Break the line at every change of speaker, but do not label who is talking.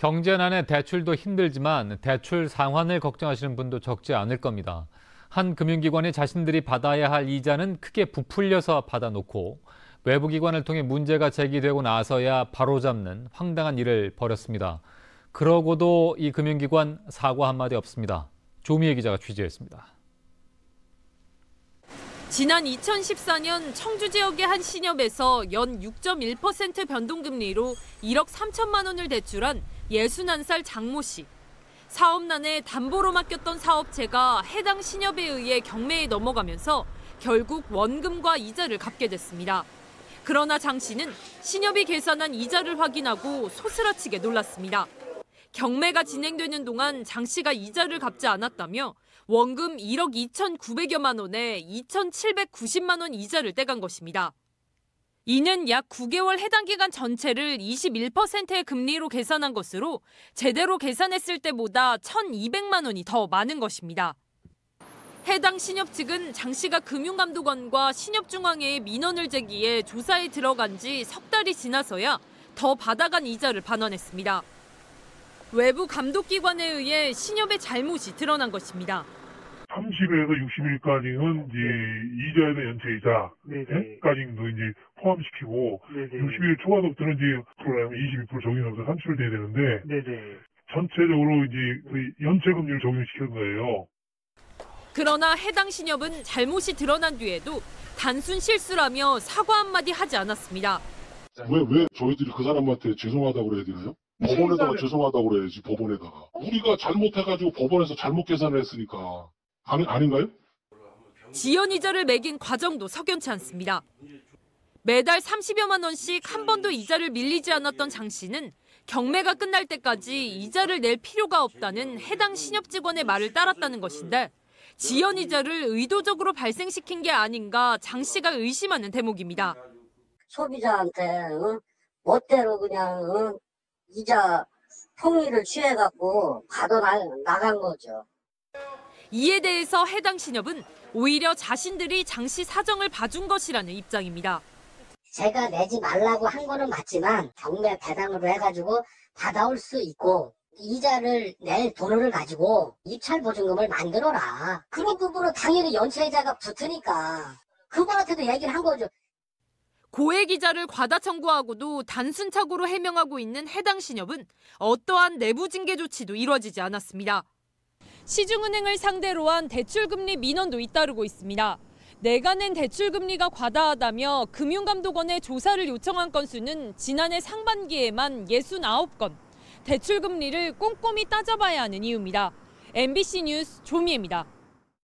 경제난에 대출도 힘들지만 대출 상환을 걱정하시는 분도 적지 않을 겁니다. 한 금융기관이 자신들이 받아야 할 이자는 크게 부풀려서 받아놓고 외부 기관을 통해 문제가 제기되고 나서야 바로잡는 황당한 일을 벌였습니다. 그러고도 이 금융기관 사과 한마디 없습니다. 조미애 기자가 취재했습니다.
지난 2014년 청주 지역의 한 신협에서 연 6.1% 변동금리로 1억 3천만 원을 대출한 61살 장모 씨. 사업난에 담보로 맡겼던 사업체가 해당 신협에 의해 경매에 넘어가면서 결국 원금과 이자를 갚게 됐습니다. 그러나 장 씨는 신협이 계산한 이자를 확인하고 소스라치게 놀랐습니다. 경매가 진행되는 동안 장 씨가 이자를 갚지 않았다며 원금 1억 2,900여만 원에 2,790만 원 이자를 떼간 것입니다. 이는 약 9개월 해당 기간 전체를 21%의 금리로 계산한 것으로 제대로 계산했을 때보다 1,200만 원이 더 많은 것입니다. 해당 신협 측은 장 씨가 금융감독원과 신협중앙회에 민원을 제기해 조사에 들어간 지 석 달이 지나서야 더 받아간 이자를 반환했습니다. 외부 감독기관에 의해 신협의 잘못이 드러난 것입니다.
30에서 60일까지는 이제 이자에 대한 연체이자
네네.
까지도 이제 포함시키고
네네.
60일 초과부터는 이제 10%라면 22% 적용하면서 산출돼야 되는데
네네.
전체적으로 이제 그 연체 금리를 적용시킨 거예요.
그러나 해당 신협은 잘못이 드러난 뒤에도 단순 실수라며 사과 한마디 하지 않았습니다.
왜, 왜 저희들이 그 사람한테 죄송하다고 그래야 되나요? 법원에다가 죄송하다고 그래야지, 법원에다가. 우리가 잘못해가지고 법원에서 잘못 계산을 했으니까. 아니, 아닌가요?
지연 이자를 매긴 과정도 석연치 않습니다. 매달 30여만 원씩 한 번도 이자를 밀리지 않았던 장 씨는 경매가 끝날 때까지 이자를 낼 필요가 없다는 해당 신협 직원의 말을 따랐다는 것인데 지연 이자를 의도적으로 발생시킨 게 아닌가 장 씨가 의심하는 대목입니다.
소비자한테 어? 멋대로 그냥 어? 이자 통일을 취해갖고 받아 나간 거죠.
이에 대해서 해당 신협은 오히려 자신들이 장씨 사정을 봐준 것이라는 입장입니다.
제가 내지 말라고 한 거는 맞지만 경매 배당으로 해가지고 받아올 수 있고 이자를 낼 돈을 가지고 입찰 보증금을 만들어라. 그런 부분은 당연히 연체이자가 붙으니까 그분한테도 얘기를 한 거죠.
고액 이자를 과다 청구하고도 단순 착오로 해명하고 있는 해당 신협은 어떠한 내부 징계 조치도 이뤄지지 않았습니다. 시중은행을 상대로 한 대출금리 민원도 잇따르고 있습니다. 내가 낸 대출금리가 과다하다며 금융감독원에 조사를 요청한 건수는 지난해 상반기에만 69건. 대출금리를 꼼꼼히 따져봐야 하는 이유입니다. MBC 뉴스 조미애입니다.